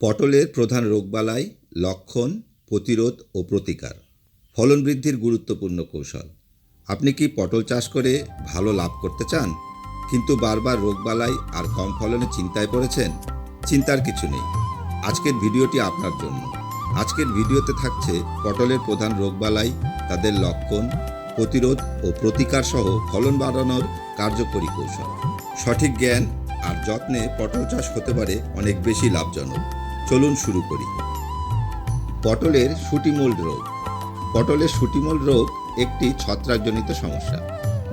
পটলের প্রধান রোগবালাই, লক্ষণ, প্রতিরোধ ও প্রতিকার। ফলন বৃদ্ধির গুরুত্বপূর্ণ কৌশল। আপনি কি পটল চাষ করে ভালো লাভ করতে চান? কিন্তু বারবার রোগবালাই আর কম ফলনে চিন্তায় পড়েছেন? চিন্তার কিছু নেই। আজকের ভিডিওটি আপনার জন্য। আজকের ভিডিওতে থাকছে পটলের প্রধান রোগবালাই, তাদের লক্ষণ, প্রতিরোধ ও প্রতিকার সহ ফলন বাড়ানোর কার্যকরী কৌশল। সঠিক জ্ঞান আর যত্নে পটল চাষ হতে পারে অনেক বেশি লাভজনক। চলুন শুরু করি। পটলের সুটিমোল্ড রোগ। পটলের সুটিমোল্ড রোগ একটি ছত্রাকজনিত সমস্যা,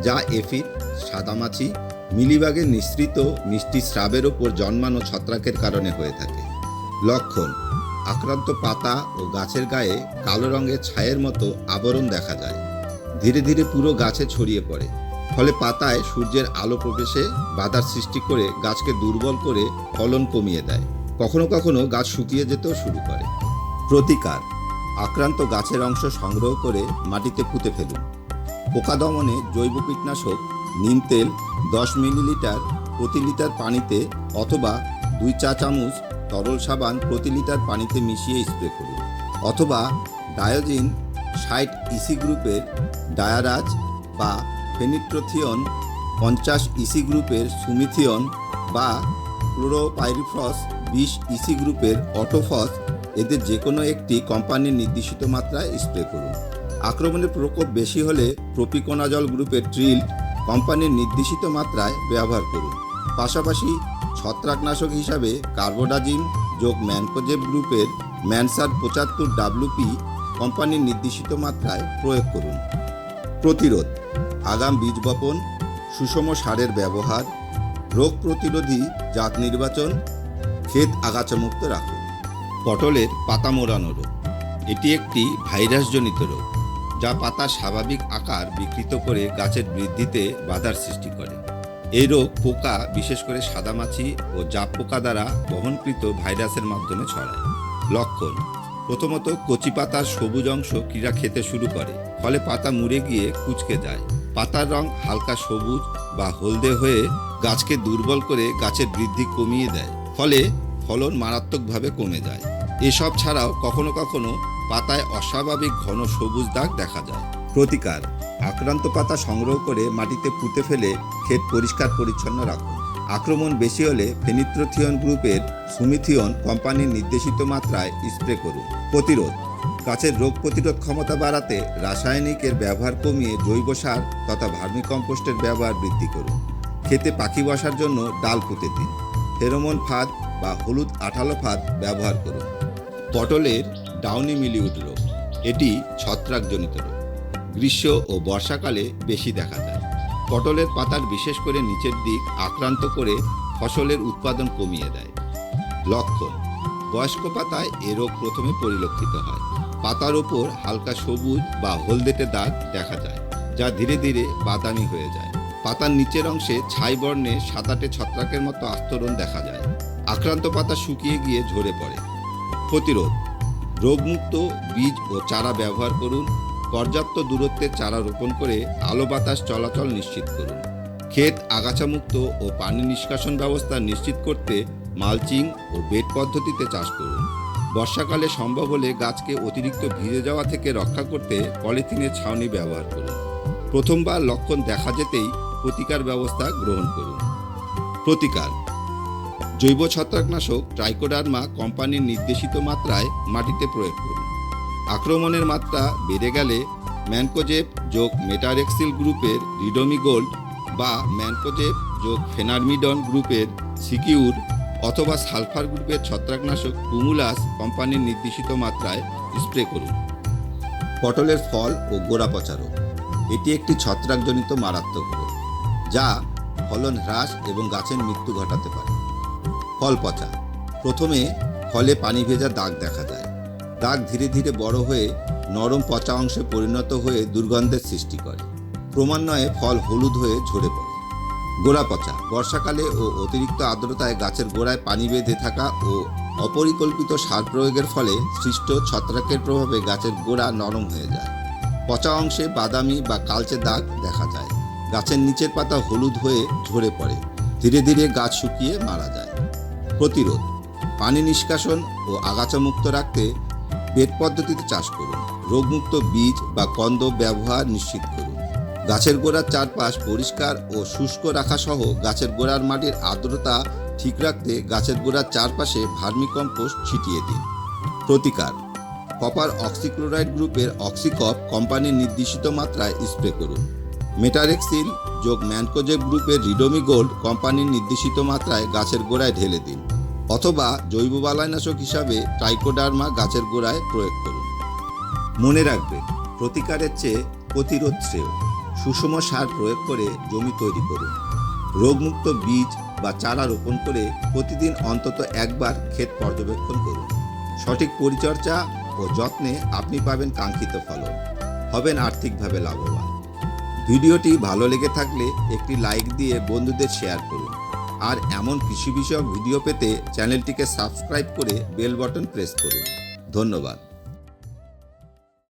যা এফিড, সাদামাছি মিলিবাগের নিঃসৃত মিষ্টি স্রাবের ওপর জন্মানো ছত্রাকের কারণে হয়ে থাকে। লক্ষণ, আক্রান্ত পাতা ও গাছের গায়ে কালো রঙের ছায়ের মতো আবরণ দেখা যায়। ধীরে ধীরে পুরো গাছে ছড়িয়ে পড়ে, ফলে পাতায় সূর্যের আলো প্রবেশে বাধার সৃষ্টি করে গাছকে দুর্বল করে ফলন কমিয়ে দেয়। কখনো কখনো গাছ শুকিয়ে যেতেও শুরু করে। প্রতিকার, আক্রান্ত গাছের অংশ সংগ্রহ করে মাটিতে পুঁতে ফেলুন। পোকা দমনে জৈব কীটনাশক, নিম তেল, দশ মিলিলিটার প্রতি লিটার পানিতে অথবা দুই চা চামচ তরল সাবান প্রতি লিটার পানিতে মিশিয়ে স্প্রে করুন। অথবা ডায়োজিন ষাট ইসি গ্রুপের ডায়ারাজ বা ফেনিট্রোথিয়ন পঞ্চাশ ইসি গ্রুপের সুমিথিয়ন বা ক্লোরোপাইরিফস বিশ ইসি গ্রুপের অটোফস এদের যে কোনো একটি কোম্পানির নির্দিষ্ট মাত্রায় স্প্রে করুন। আক্রমণের প্রকোপ বেশি হলে প্রপিকোনাজল গ্রুপের ট্রিল কোম্পানির নির্দেশিত মাত্রায় ব্যবহার করুন। পাশাপাশি ছত্রাকনাশক হিসাবে কার্বোডাজিন যোগ ম্যানকোজেব গ্রুপের ম্যানসার পঁচাত্তর ডাব্লুপি কোম্পানির নির্দেশিত মাত্রায় প্রয়োগ করুন। প্রতিরোধ, আগাম বীজ বপন, সুষম সারের ব্যবহার, রোগ প্রতিরোধী জাত নির্বাচন ক্ষেত আগাছামুক্ত রাখুন। পটলের পাতা মোড়ানো রোগ। এটি একটি ভাইরাসজনিত রোগ, যা পাতার স্বাভাবিক আকার বিকৃত করে গাছের বৃদ্ধিতে বাধার সৃষ্টি করে। এই রোগ পোকা, বিশেষ করে সাদামাছি ও জাপ পোকা দ্বারা বহনকৃত ভাইরাসের মাধ্যমে ছড়ায়। লক্ষণ, প্রথমত কচি পাতার সবুজ অংশ ক্রীড়া খেতে শুরু করে, ফলে পাতা মুড়ে গিয়ে কুচকে যায়। পাতার রং হালকা সবুজ বা হলদে হয়ে গাছকে দুর্বল করে গাছের বৃদ্ধি কমিয়ে দেয়। ফলে ফলন মারাত্মকভাবে কমে যায়। এসব ছাড়াও কখনো কখনো পাতায় অস্বাভাবিক ঘন সবুজ দাগ দেখা যায়। প্রতিকার, আক্রান্ত পাতা সংগ্রহ করে মাটিতে পুঁতে ফেলে ক্ষেত পরিষ্কার পরিচ্ছন্ন রাখুন। আক্রমণ বেশি হলে ফেনিত্রোথিয়ন গ্রুপের সুমিথিয়ন কোম্পানির নির্দেশিত মাত্রায় স্প্রে করুন। প্রতিরোধ, গাছের রোগ প্রতিরোধ ক্ষমতা বাড়াতে রাসায়নিকের ব্যবহার কমিয়ে জৈব সার তথা ভার্মিকম্পোস্টের ব্যবহার বৃদ্ধি করুন। খেতে পাখি বসার জন্য ডাল পুঁতে দিন। ফেরোমন ফাঁদ বা হলুদ আঠালো ফাঁদ ব্যবহার করুন। পটলের ডাউনি মিলিউড রোগ, এটি ছত্রাকজনিত রোগ। গ্রীষ্ম ও বর্ষাকালে বেশি দেখা যায় পটলের পাতার বিশেষ করে নিচের দিক আক্রান্ত করে ফসলের উৎপাদন কমিয়ে দেয়। লক্ষণ, বয়স্ক পাতায় এ রোগ প্রথমে পরিলক্ষিত হয়। পাতার ওপর হালকা সবুজ বা হলদেটে দাগ দেখা যায়, যা ধীরে ধীরে বাদামি হয়ে যায়। পাতার নিচের অংশে ছাই বর্ণে সাতাটে ছত্রাকের মতো আস্তরণ দেখা যায়। আক্রান্ত পাতা শুকিয়ে গিয়ে ঝরে পড়ে। প্রতিরোধ। রোগমুক্ত বীজ ও চারা ব্যবহার করুন। পর্যাপ্ত দূরত্বে চারা রোপণ করে আলো বাতাস চলাচল নিশ্চিত করুন। ক্ষেত আগাছামুক্ত ও পানি নিষ্কাশন ব্যবস্থা নিশ্চিত করতে মালচিং ও বেড পদ্ধতিতে চাষ করুন। বর্ষাকালে সম্ভব হলে গাছকে অতিরিক্ত ভিজে যাওয়া থেকে রক্ষা করতে পলিথিনের ছাউনি ব্যবহার করুন। প্রথমবার লক্ষণ দেখা যেতেই প্রতিকার ব্যবস্থা গ্রহণ করুন। প্রতিকার। জৈব ছত্রাকনাশক ট্রাইকোডার্মা কোম্পানির নির্দেশিত মাত্রায় মাটিতে প্রয়োগ করুন। আক্রমণের মাত্রা বেড়ে গেলে ম্যানকোজেব যোগ মেটারেক্সিল গ্রুপের রিডোমি গোল্ড বা ম্যানকোজেব যোগ ফেনারমিডন গ্রুপের সিকিউর অথবা সালফার গ্রুপের ছত্রাকনাশক কুমুলাস কোম্পানির নির্দেশিত মাত্রায় স্প্রে করুন। পটলের ফল ও গোড়া পচা রোগ। এটি একটি ছত্রাকজনিত মারাত্মক রোগ। যা ফলন হ্রাস এবং গাছের মৃত্যু ঘটাতে পারে। ফল পচা। প্রথমে ফলে পানি ভেজা দাগ দেখা যায় দাগ ধীরে ধীরে বড় হয়ে নরম পচা অংশে পরিণত হয়ে দুর্গন্ধের সৃষ্টি করে। ক্রমান্বয়ে ফল হলুদ হয়ে ঝরে পড়ে। গোড়া পচা। বর্ষাকালে ও অতিরিক্ত আর্দ্রতায় গাছের গোড়ায় পানি বেঁধে থাকা ও অপরিকল্পিত সার প্রয়োগের ফলে সৃষ্ট ছত্রাকের প্রভাবে গাছের গোড়া নরম হয়ে যায়। পচা অংশে বাদামি বা কালচে দাগ দেখা যায়। গাছের নিচের পাতা হলুদ হয়ে ঝরে পড়ে। ধীরে ধীরে গাছ শুকিয়ে মারা যায়। প্রতিরোধ। পানি নিষ্কাশন ও আগাছা মুক্ত রাখতে বেড পদ্ধতিতে চাষ করুন। রোগমুক্ত বীজ বা কন্দ ব্যবহার নিশ্চিত করুন। গাছের গোড়ার চারপাশ পরিষ্কার ও শুষ্ক রাখা সহ গাছের গোড়ার মাটির আর্দ্রতা ঠিক রাখতে গাছের গোড়ার চারপাশে ভার্মিকম্পোস্ট ছিটিয়ে দিন। প্রতিকার। কপার অক্সিক্লোরাইড গ্রুপের অক্সিকপ কোম্পানির নির্দেশিত মাত্রায় স্প্রে করুন। মেটারেক্সিল যোগ ম্যানকোজেব গ্রুপের রিডোমি গোল্ড কোম্পানির নির্দেশিত মাত্রায় গাছের গোড়ায় ঢেলে দিন, অথবা জৈব বালাইনাশক হিসাবে ট্রাইকোডার্মা গাছের গোড়ায় প্রয়োগ করুন। মনে রাখবেন, প্রতিকারের চেয়ে প্রতিরোধ শ্রেয়, সুষম সার প্রয়োগ করে জমি তৈরি করুন। রোগমুক্ত বীজ বা চারা রোপণ করে প্রতিদিন অন্তত একবার ক্ষেত পর্যবেক্ষণ করুন। সঠিক পরিচর্যা ও যত্নে আপনি পাবেন কাঙ্ক্ষিত ফলন, হবেন আর্থিকভাবে লাভবান। ভিডিওটি ভালো লেগে থাকলে একটি লাইক দিয়ে বন্ধুদের শেয়ার করুন। আর এমন কৃষি বিষয়ক ভিডিও পেতে চ্যানেলটিকে সাবস্ক্রাইব করে বেল বটন প্রেস করুন। ধন্যবাদ।